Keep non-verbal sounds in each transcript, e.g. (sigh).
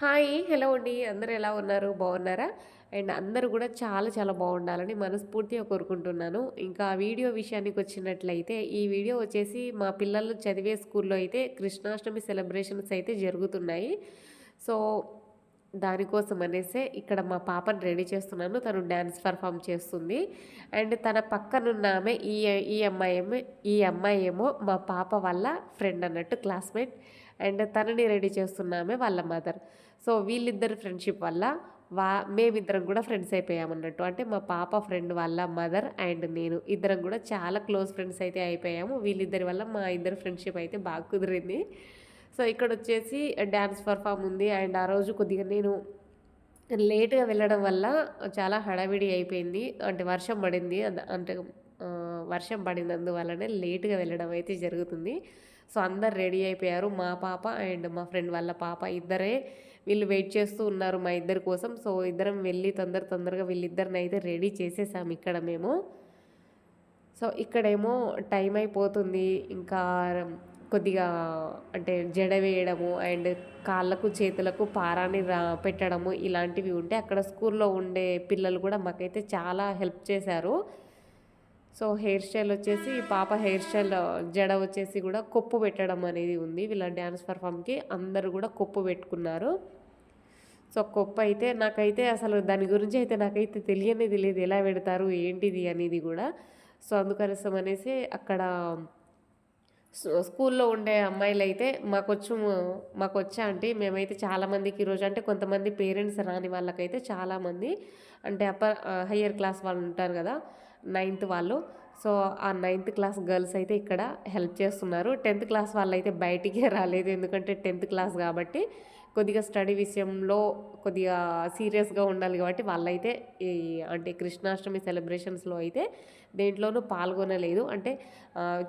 Hi hello అండి. అందరూ ఎలా ఉన్నారు? బాగున్నారా? అండ్ అందరూ కూడా చాలా చాలా బాగుండాలని మనస్ఫూర్తిగా కోరుకుంటున్నాను. ఇంకా వీడియో విషయానికి వచ్చినట్లయితే ఈ వీడియో వచ్చేసి మా పిల్లలు చదివే స్కూల్లో అయితే కృష్ణాష్టమి సెలబ్రేషన్స్ అయితే జరుగుతున్నాయి. సో దానికోసం అనేసే ఇక్కడ మా పాపను రెడీ చేస్తున్నాను. తను డ్యాన్స్ పర్ఫామ్ చేస్తుంది. అండ్ తన పక్కనున్న ఆమె ఈ ఈ అమ్మాయి ఏమో ఈ అమ్మాయి ఏమో మా పాప వాళ్ళ ఫ్రెండ్ అన్నట్టు క్లాస్మేట్. అండ్ తనని రెడీ చేస్తున్నామే వాళ్ళ మదర్. సో వీళ్ళిద్దరి ఫ్రెండ్షిప్ వల్ల వా మేమిద్దరం కూడా ఫ్రెండ్స్ అయిపోయామన్నట్టు అంటే మా పాప ఫ్రెండ్ వాళ్ళ మదర్ అండ్ నేను ఇద్దరం కూడా చాలా క్లోజ్ ఫ్రెండ్స్ అయితే అయిపోయాము. వీళ్ళిద్దరి వల్ల మా ఇద్దరు ఫ్రెండ్షిప్ అయితే బాగా కుదిరింది. సో ఇక్కడ వచ్చేసి డ్యాన్స్ పర్ఫామ్ ఉంది. అండ్ ఆ రోజు కొద్దిగా నేను లేట్గా వెళ్ళడం వల్ల చాలా హడావిడి అయిపోయింది. అంటే వర్షం పడింది. అంటే వర్షం పడినందువల్లనే లేట్గా వెళ్ళడం అయితే జరుగుతుంది. సో అందరు రెడీ అయిపోయారు. మా పాప అండ్ మా ఫ్రెండ్ వాళ్ళ పాప ఇద్దరే వీళ్ళు వెయిట్ చేస్తూ ఉన్నారు మా ఇద్దరి కోసం. సో ఇద్దరం వెళ్ళి తొందర తొందరగా వీళ్ళిద్దరిని అయితే రెడీ చేసేసాము ఇక్కడ మేము. సో ఇక్కడేమో టైం అయిపోతుంది. ఇంకా కొద్దిగా అంటే జడ వేయడము అండ్ కాళ్ళకు చేతులకు పారాన్ని రా పెట్టడము ఇలాంటివి ఉంటే అక్కడ స్కూల్లో ఉండే పిల్లలు కూడా మాకైతే చాలా హెల్ప్ చేశారు. సో హెయిర్ స్టైల్ వచ్చేసి పాప హెయిర్ స్టైల్ జడ వచ్చేసి కూడా కొప్పు పెట్టడం అనేది ఉంది. వీళ్ళ డ్యాన్స్ పర్ఫామ్కి అందరూ కూడా కొప్పు పెట్టుకున్నారు. సో కొప్పు అయితే నాకైతే అసలు దాని గురించి అయితే నాకైతే తెలియనే తెలియదు ఎలా పెడతారు ఏంటిది అనేది కూడా. సో అందుకనసం అనేసి అక్కడ స్కూల్లో ఉండే అమ్మాయిలు అయితే మాకొచ్చు మాకు అంటే మేమైతే చాలామందికి ఈరోజు అంటే కొంతమంది పేరెంట్స్ రాని వాళ్ళకైతే చాలామంది అంటే అప్పర్ హయ్యర్ క్లాస్ వాళ్ళు ఉంటారు కదా నైన్త్ వాళ్ళు సో ఆ నైన్త్ క్లాస్ గర్ల్స్ అయితే ఇక్కడ హెల్ప్ చేస్తున్నారు. టెన్త్ క్లాస్ వాళ్ళు అయితే బయటికే రాలేదు. ఎందుకంటే టెన్త్ క్లాస్ కాబట్టి కొద్దిగా స్టడీ విషయంలో కొద్దిగా సీరియస్గా ఉండాలి కాబట్టి వాళ్ళైతే ఈ అంటే కృష్ణాష్టమి సెలబ్రేషన్స్లో అయితే దేంట్లోనూ పాల్గొనలేదు. అంటే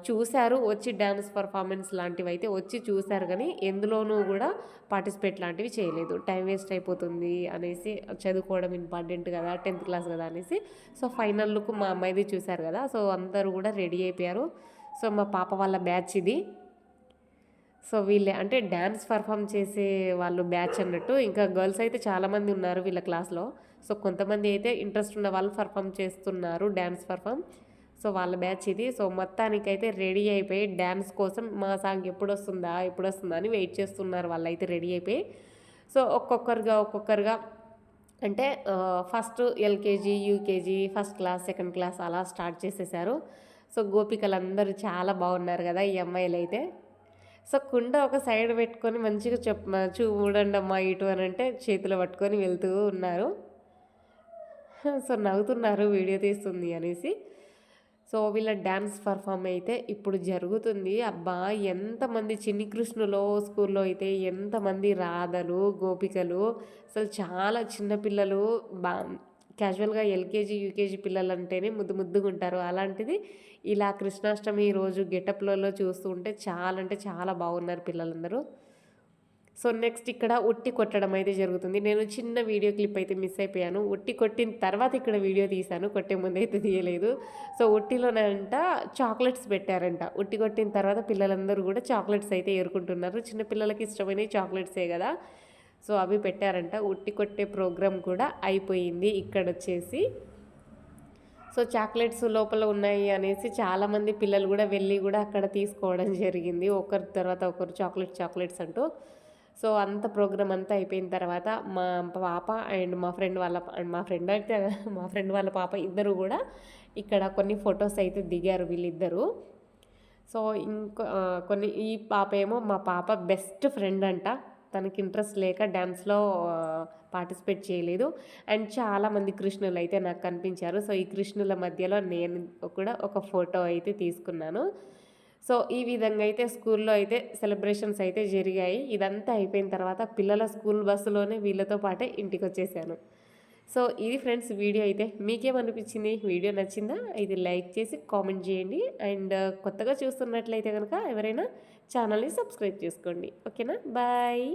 చూశారు వచ్చి డ్యాన్స్ పర్ఫార్మెన్స్ లాంటివి అయితే వచ్చి చూశారు కానీ ఎందులోనూ కూడా పార్టిసిపేట్ లాంటివి చేయలేదు. టైం వేస్ట్ అయిపోతుంది అనేసి చదువుకోవడం ఇంపార్టెంట్ కదా టెన్త్ క్లాస్ కదా అనేసి. సో ఫైనల్ లుక్ మా అమ్మాయిది చూశారు కదా. సో అందరూ కూడా రెడీ అయిపోయారు. సో మా పాప వాళ్ళ బ్యాచ్ ఇది. సో వీళ్ళే అంటే డ్యాన్స్ పర్ఫామ్ చేసే వాళ్ళు బ్యాచ్ అన్నట్టు. ఇంకా గర్ల్స్ అయితే చాలామంది ఉన్నారు వీళ్ళ క్లాస్లో. సో కొంతమంది అయితే ఇంట్రెస్ట్ ఉన్న వాళ్ళు పర్ఫామ్ చేస్తున్నారు డ్యాన్స్ పర్ఫామ్. సో వాళ్ళ బ్యాచ్ ఇది. సో మొత్తానికైతే రెడీ అయిపోయి డ్యాన్స్ కోసం మా సాంగ్ ఎప్పుడు వస్తుందా ఎప్పుడు వస్తుందా అని వెయిట్ చేస్తున్నారు వాళ్ళైతే రెడీ అయిపోయి. సో ఒక్కొక్కరుగా ఒక్కొక్కరుగా అంటే first LKG UKG first class second class అలా స్టార్ట్ చేసేసారు. సో గోపికలు అందరూ చాలా బాగున్నారు కదా ఈ అమ్మాయిలు అయితే సో కుండ ఒక సైడ్ పెట్టుకొని మంచిగా చెప్ చూడండి అమ్మా ఇటు అని అంటే చేతిలో పట్టుకొని వెళ్తూ ఉన్నారు. సో నవ్వుతున్నారు వీడియో తీస్తుంది అనేసి. సో వీళ్ళ డ్యాన్స్ పర్ఫామ్ అయితే ఇప్పుడు జరుగుతుంది. అబ్బా! ఎంతమంది చిన్ని కృష్ణులో స్కూల్లో అయితే ఎంతమంది రాధలు గోపికలు అసలు చాలా చిన్నపిల్లలు బా క్యాజువల్గా ఎల్కేజీ యూకేజీ పిల్లలు అంటేనే ముద్దు ముద్దుగా ఉంటారు. అలాంటిది ఇలా కృష్ణాష్టమి రోజు గెటప్లలో చూస్తూ ఉంటే చాలా అంటే చాలా బాగున్నారు పిల్లలందరూ. సో నెక్స్ట్ ఇక్కడ ఉట్టి కొట్టడం అయితే జరుగుతుంది. నేను చిన్న వీడియో క్లిప్ అయితే మిస్ అయిపోయాను. ఉట్టి కొట్టిన తర్వాత ఇక్కడ వీడియో తీశాను. కొట్టే ముందు అయితే తీయలేదు. సో ఉట్టిలోనంట చాక్లెట్స్ పెట్టారంట. ఉట్టి కొట్టిన తర్వాత పిల్లలందరూ కూడా చాక్లెట్స్ అయితే ఏరుకుంటున్నారు. చిన్న పిల్లలకి ఇష్టమైన చాక్లెట్సే కదా. సో అవి పెట్టారంట. ఉట్టి కొట్టే ప్రోగ్రామ్ కూడా అయిపోయింది ఇక్కడ వచ్చేసి. సో చాక్లెట్స్ లోపల ఉన్నాయి అనేసి చాలామంది పిల్లలు కూడా వెళ్ళి కూడా అక్కడ తీసుకోవడం జరిగింది. ఒకరి తర్వాత ఒకరు చాక్లెట్ చాక్లెట్స్ అంటూ. సో అంత ప్రోగ్రామ్ అంతా అయిపోయిన తర్వాత మా పాప అండ్ మా ఫ్రెండ్ వాళ్ళ మా ఫ్రెండ్ అయితే (laughs) మా ఫ్రెండ్ వాళ్ళ పాప ఇద్దరు కూడా ఇక్కడ కొన్ని ఫొటోస్ అయితే దిగారు వీళ్ళిద్దరూ. సో ఇంకో కొన్ని ఈ పాప ఏమో మా పాప బెస్ట్ ఫ్రెండ్ అంట. తనకి ఇంట్రెస్ట్ లేక డ్యాన్స్లో పార్టిసిపేట్ చేయలేదు. అండ్ చాలామంది కృష్ణులు అయితే నాకు కనిపించారు. సో ఈ కృష్ణుల మధ్యలో నేను కూడా ఒక ఫోటో అయితే తీసుకున్నాను. సో ఈ విధంగా అయితే స్కూల్లో అయితే సెలబ్రేషన్స్ అయితే జరిగాయి. ఇదంతా అయిపోయిన తర్వాత పిల్లల స్కూల్ బస్సులోనే వీళ్ళతో పాటే ఇంటికి వచ్చేసాను సో ఇది ఫ్రెండ్స్ వీడియో అయితే. మీకేమనిపించింది? వీడియో నచ్చిందా? ఇది లైక్ చేసి కామెంట్ చేయండి. అండ్ కొత్తగా చూస్తున్నట్లయితే కనుక ఎవరైనా ఛానల్ని సబ్స్క్రైబ్ చేసుకోండి. ఓకేనా? బాయ్.